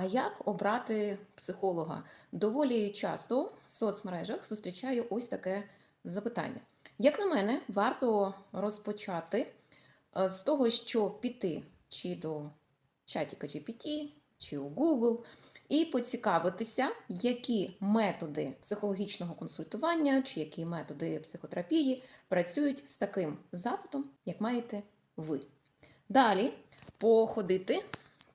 А як обрати психолога? Доволі часто в соцмережах зустрічаю ось таке запитання. Як на мене, варто розпочати е, з того, що піти чи до чатіка GPT, чи у Google, і поцікавитися, які методи психологічного консультування чи які методи психотерапії працюють з таким запитом, як маєте ви. Далі походити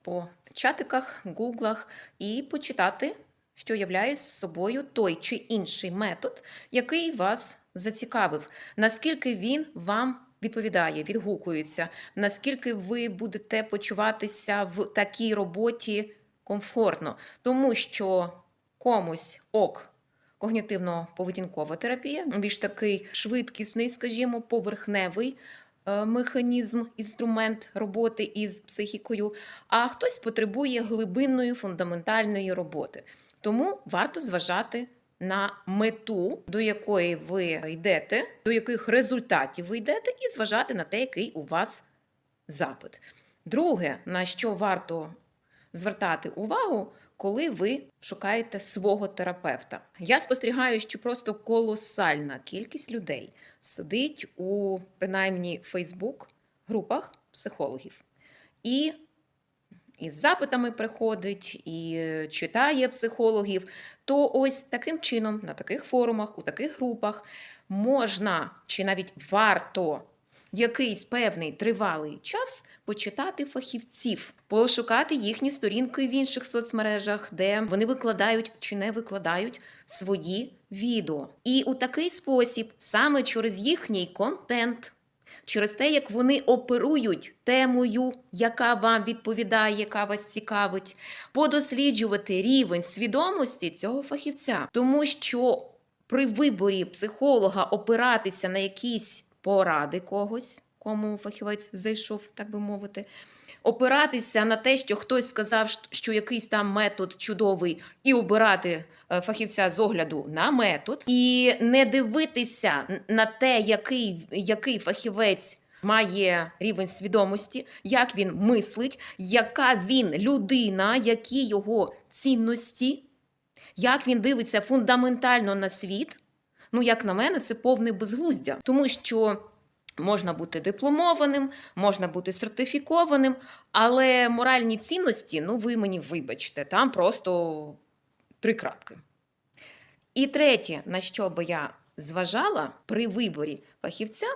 по чатиках, гуглах і почитати, що являє собою той чи інший метод, який вас зацікавив, наскільки він вам відповідає, відгукується, наскільки ви будете почуватися в такій роботі комфортно, тому що комусь ок. Когнітивно-поведінкова терапія, більш такий швидкісний, скажімо, поверхневий механізм, інструмент роботи із психікою, а хтось потребує глибинної фундаментальної роботи. Тому варто зважати на мету, до якої ви йдете, до яких результатів ви йдете, і зважати на те, який у вас запит. Друге, на що варто звертати увагу, коли ви шукаєте свого терапевта. Я спостерігаю, що просто колосальна кількість людей сидить у принаймні Фейсбук групах психологів. І із запитами приходить, і читає психологів. То ось таким чином, на таких форумах, у таких групах можна чи навіть варто якийсь певний тривалий час почитати фахівців, пошукати їхні сторінки в інших соцмережах, де вони викладають чи не викладають свої відео. І у такий спосіб, саме через їхній контент. Через те, як вони оперують темою, яка вам відповідає, яка вас цікавить, подосліджувати рівень свідомості цього фахівця, тому що при виборі психолога опиратися на якісь поради когось, кому фахівець зайшов, так би мовити. Опиратися на те, що хтось сказав, що якийсь там метод чудовий, і обирати е, фахівця з огляду на метод, і не дивитися на те, який, який фахівець має рівень свідомості, як він мислить, яка він людина, які його цінності, як він дивиться фундаментально на світ. Ну, як на мене, це повне безглуздя, тому що. Можна бути дипломованим, можна бути сертифікованим, але моральні цінності, ну ви мені вибачте, там просто три крапки. І третє, на що би я зважала при виборі фахівця,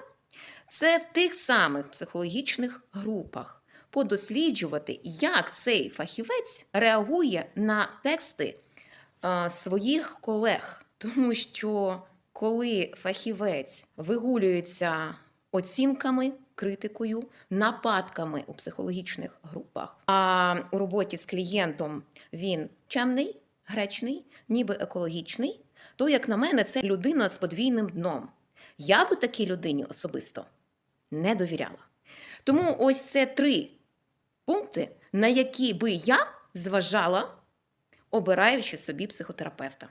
це в тих самих психологічних групах подосліджувати, як цей фахівець реагує на тексти е, своїх колег. Тому що коли фахівець вигулюється оцінками, критикою, нападками у психологічних групах. А у роботі з клієнтом він чемний, гречний, ніби екологічний. То, як на мене, це людина з подвійним дном. Я би такій людині особисто не довіряла. Тому ось це три пункти, на які би я зважала, обираючи собі психотерапевта.